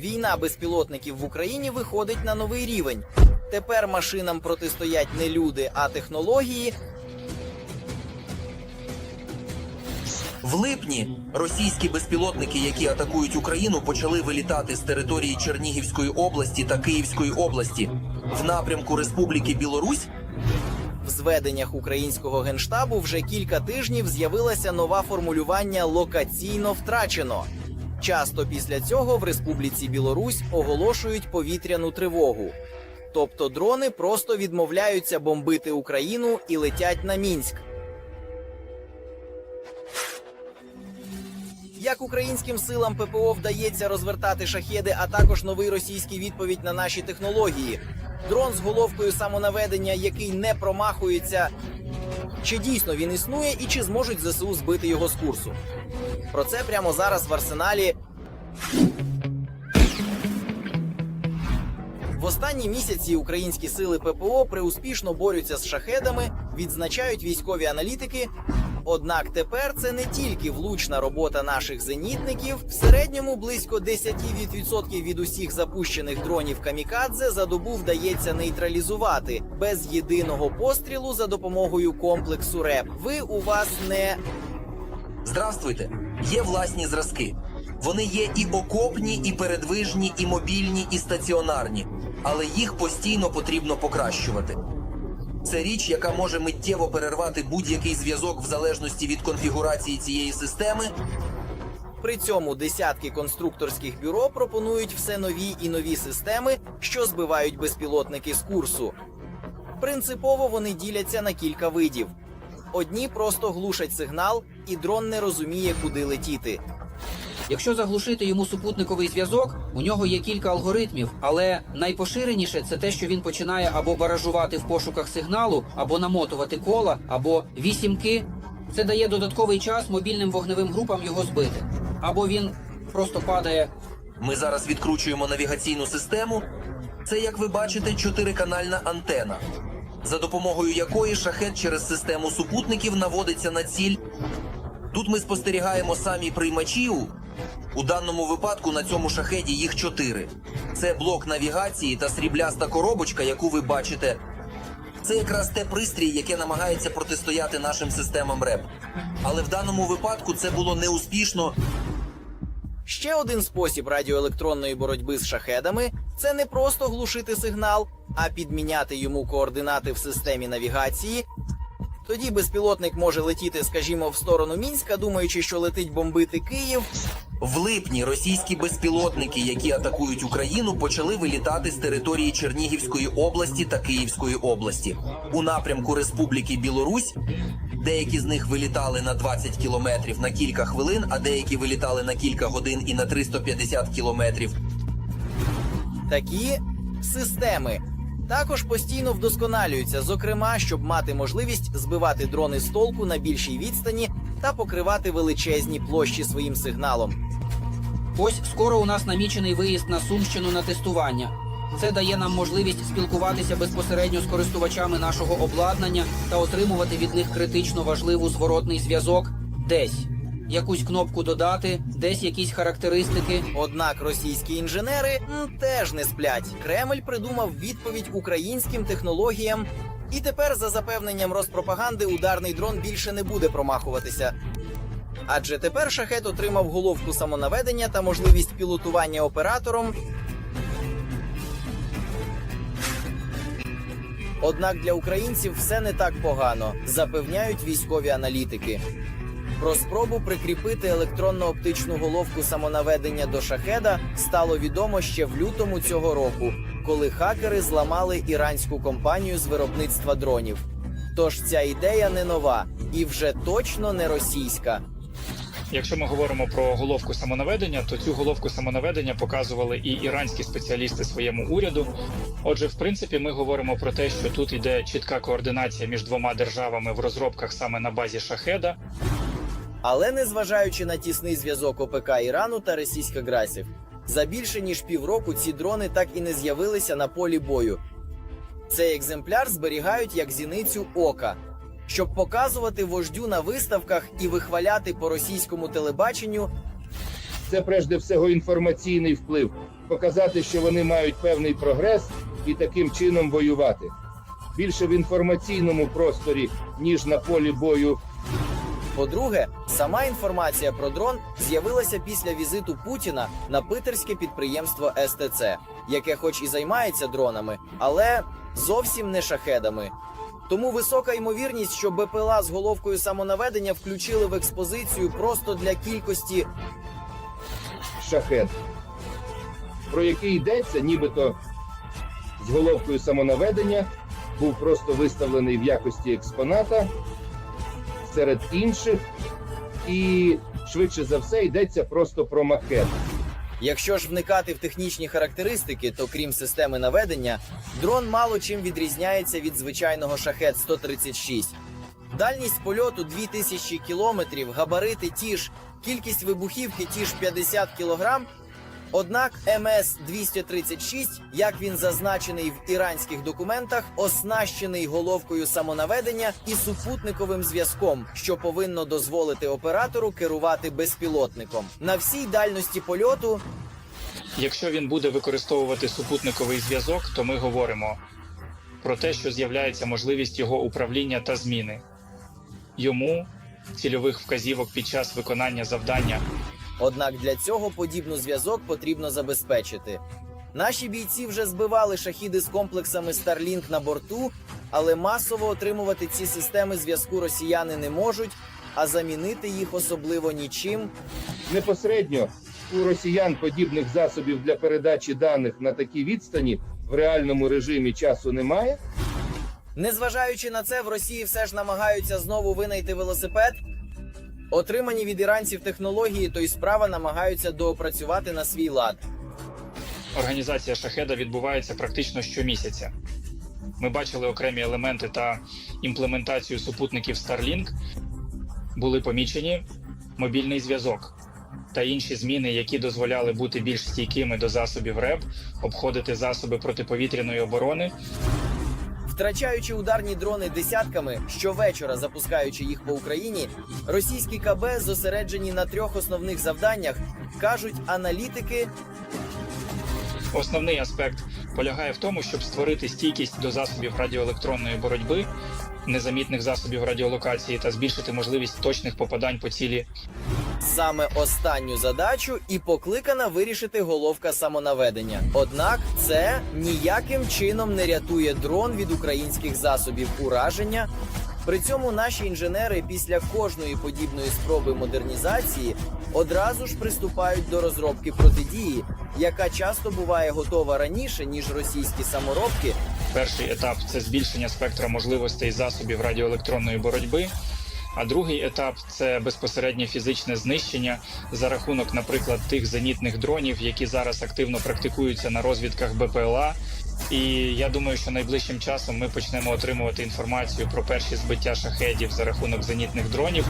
Війна безпілотників в Україні виходить на новий рівень. Тепер машинам протистоять не люди, а технології. В липні російські безпілотники, які атакують Україну, почали вилітати з території Чернігівської області та Київської області в напрямку Республіки Білорусь. В зведеннях українського генштабу вже кілька тижнів з'явилося нове формулювання локаційно втрачено. Часто після цього в Республіці Білорусь оголошують повітряну тривогу. Тобто дрони просто відмовляються бомбити Україну і летять на Мінськ. Як українським силам ППО вдається розвертати шахеди, а також новий російський відповідь на наші технології? Дрон з головкою самонаведення, який не промахується. Чи дійсно він існує і чи зможуть ЗСУ збити його з курсу? Про це прямо зараз в арсеналі. В останні місяці українські сили ППО преуспішно борються з шахедами, відзначають військові аналітики. Однак тепер це не тільки влучна робота наших зенітників. В середньому близько 10% від усіх запущених дронів камікадзе за добу вдається нейтралізувати без єдиного пострілу за допомогою комплексу РЕП. Ви у вас не Здравствуйте! Є власні зразки. Вони є і окопні, і передвижні, і мобільні, і стаціонарні, але їх постійно потрібно покращувати. Це річ, яка може миттєво перервати будь-який зв'язок в залежності від конфігурації цієї системи При цьому десятки конструкторських бюро пропонують все нові і нові системи, що збивають безпілотники з курсу. Принципово вони діляться на кілька видів. Одні просто глушать сигнал, і дрон не розуміє, куди летіти. Якщо заглушити йому супутниковий зв'язок, у нього є кілька алгоритмів, але найпоширеніше це те, що він починає або баражувати в пошуках сигналу, або намотувати кола, або вісімки. Це дає додатковий час мобільним вогневим групам його збити. Або він просто падає Ми зараз відкручуємо навігаційну систему. Це, як ви бачите, чотириканальна антена, за допомогою якої шахет через систему супутників наводиться на ціль. Тут ми спостерігаємо самі приймачі. У- У даному випадку на цьому шахеді їх чотири. Це блок навігації та срібляста коробочка, яку ви бачите. Це якраз те пристрій, яке намагається протистояти нашим системам РЕП. Але в даному випадку це було неуспішно Ще один спосіб радіоелектронної боротьби з шахедами це не просто глушити сигнал, а підміняти йому координати в системі навігації. Тоді безпілотник може летіти, скажімо, в сторону Мінська, думаючи, що летить бомбити Київ. В липні російські безпілотники, які атакують Україну, почали вилітати з території Чернігівської області та Київської області у напрямку Республіки Білорусь. Деякі з них вилітали на 20 кілометрів на кілька хвилин, а деякі вилітали на кілька годин і на 350 кілометрів. Такі системи також постійно вдосконалюються, зокрема, щоб мати можливість збивати дрони з толку на більшій відстані та покривати величезні площі своїм сигналом. Ось скоро у нас намічений виїзд на Сумщину на тестування. Це дає нам можливість спілкуватися безпосередньо з користувачами нашого обладнання та отримувати від них критично важливу зворотний зв'язок десь. Якусь кнопку додати, десь якісь характеристики. Однак російські інженери теж не сплять. Кремль придумав відповідь українським технологіям, і тепер, за запевненням Роспропаганди, ударний дрон більше не буде промахуватися. Адже тепер шахет отримав головку самонаведення та можливість пілотування оператором. Однак для українців все не так погано, запевняють військові аналітики. Про спробу прикріпити електронно-оптичну головку самонаведення до шахеда стало відомо ще в лютому цього року, коли хакери зламали іранську компанію з виробництва дронів. Тож ця ідея не нова і вже точно не російська. Якщо ми говоримо про головку самонаведення, то цю головку самонаведення показували і іранські спеціалісти своєму уряду. Отже, в принципі, ми говоримо про те, що тут йде чітка координація між двома державами в розробках саме на базі шахеда. Але незважаючи на тісний зв'язок ОПК Ірану та російсько-грасів, за більше ніж півроку ці дрони так і не з'явилися на полі бою. Цей екземпляр зберігають як зіницю ока, щоб показувати вождю на виставках і вихваляти по російському телебаченню. це прежде всього інформаційний вплив, показати, що вони мають певний прогрес і таким чином воювати. Більше в інформаційному просторі, ніж на полі бою По-друге, сама інформація про дрон з'явилася після візиту Путіна на питерське підприємство СТЦ, яке хоч і займається дронами, але зовсім не шахедами. Тому висока ймовірність, що БПЛА з головкою самонаведення включили в експозицію просто для кількості шахет, про який йдеться, нібито з головкою самонаведення, був просто виставлений в якості експоната серед інших, і швидше за все йдеться просто про макет. Якщо ж вникати в технічні характеристики, то крім системи наведення, дрон мало чим відрізняється від звичайного шахет 136. Дальність польоту 2000 кілометрів, габарити ті ж, кількість вибухівки ті ж 50 кілограм. Однак МС 236, як він зазначений в іранських документах, оснащений головкою самонаведення і супутниковим зв'язком, що повинно дозволити оператору керувати безпілотником. На всій дальності польоту Якщо він буде використовувати супутниковий зв'язок, то ми говоримо про те, що з'являється можливість його управління та зміни. Йому цільових вказівок під час виконання завдання Однак для цього подібну зв'язок потрібно забезпечити. Наші бійці вже збивали шахіди з комплексами Starlink на борту, але масово отримувати ці системи зв'язку росіяни не можуть, а замінити їх особливо нічим. Непосередньо у росіян подібних засобів для передачі даних на такій відстані в реальному режимі часу немає. Незважаючи на це, в Росії все ж намагаються знову винайти велосипед. Отримані від іранців технології, то й справа намагаються доопрацювати на свій лад. Організація шахеда відбувається практично щомісяця. Ми бачили окремі елементи та імплементацію супутників Starlink. Були помічені мобільний зв'язок та інші зміни, які дозволяли бути більш стійкими до засобів РЕБ, обходити засоби протиповітряної оборони Втрачаючи ударні дрони десятками, щовечора запускаючи їх по Україні, російські КБ зосереджені на трьох основних завданнях, кажуть аналітики. Основний аспект полягає в тому, щоб створити стійкість до засобів радіоелектронної боротьби, незамітних засобів радіолокації та збільшити можливість точних попадань по цілі. Саме останню задачу і покликана вирішити головка самонаведення. Однак це ніяким чином не рятує дрон від українських засобів ураження. При цьому наші інженери після кожної подібної спроби модернізації одразу ж приступають до розробки протидії, яка часто буває готова раніше ніж російські саморобки, Перший етап це збільшення спектра можливостей засобів радіоелектронної боротьби. А другий етап це безпосереднє фізичне знищення за рахунок, наприклад, тих зенітних дронів, які зараз активно практикуються на розвідках БПЛА. І я думаю, що найближчим часом ми почнемо отримувати інформацію про перші збиття шахедів за рахунок зенітних дронів.